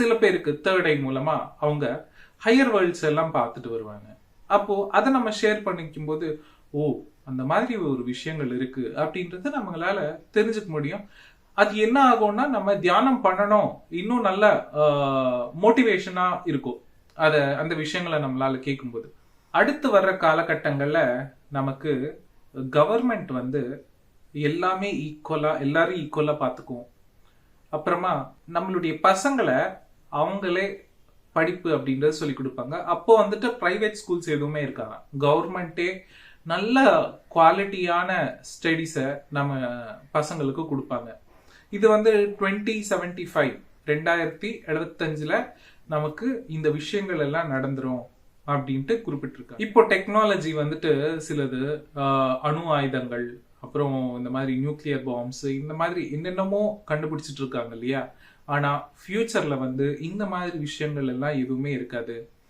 சில பேருக்கு தேர்ட் ஐ மூலமா அவங்க ஹையர் வேர்ல்ட்ஸ் எல்லாம் பார்த்துட்டு வருவாங்க. அப்போ அதை நம்ம ஷேர் பண்ணிக்கும் போது ஓ அந்த மாதிரி ஒரு விஷயங்கள் இருக்கு. அப்படின்றத நம்மளால தெரிஞ்சுக்க முடியும். அது என்ன ஆகும்னா நம்ம தியானம் பண்ணணும். இன்னும் நல்ல மோட்டிவேஷனா இருக்கும். அத அந்த விஷயங்களை நம்மளால கேட்கும்போது. அடுத்து வர்ற காலகட்டங்கள்ல நமக்கு கவர்மெண்ட் வந்து எல்லாமே ஈக்குவலா எல்லாரும் ஈக்குவலா பார்த்துக்குவோம். அப்புறமா நம்மளுடைய பசங்களை அவங்களே படிப்பு அப்படின்றத சொல்லி கொடுப்பாங்க. அப்போ வந்துட்டு பிரைவேட் ஸ்கூல்ஸ் எதுவுமே இருக்காங்க கவர்மெண்ட்டே நல்ல குவாலிட்டியான ஸ்டடீஸை நம்ம பசங்களுக்கு கொடுப்பாங்க. இது வந்து டுவெண்ட்டி செவன்டி ஃபைவ் ரெண்டாயிரத்தி எழுபத்தஞ்சில் நமக்கு இந்த விஷயங்கள் எல்லாம் நடந்துரும் அப்படின்ட்டு குறிப்பிட்டிருக்காங்க. இப்போ டெக்னாலஜி வந்துட்டு சிலது அணு ஆயுதங்கள் அப்புறம் இந்த மாதிரி நியூக்ளியர் பாம்ஸ் இந்த மாதிரி என்னென்னமோ கண்டுபிடிச்சிட்டு இருக்காங்க இல்லையா? ஆனா ஃபியூச்சர்ல வந்து இந்த மாதிரி விஷயங்கள் எல்லாம் எதுவுமே இருக்காது.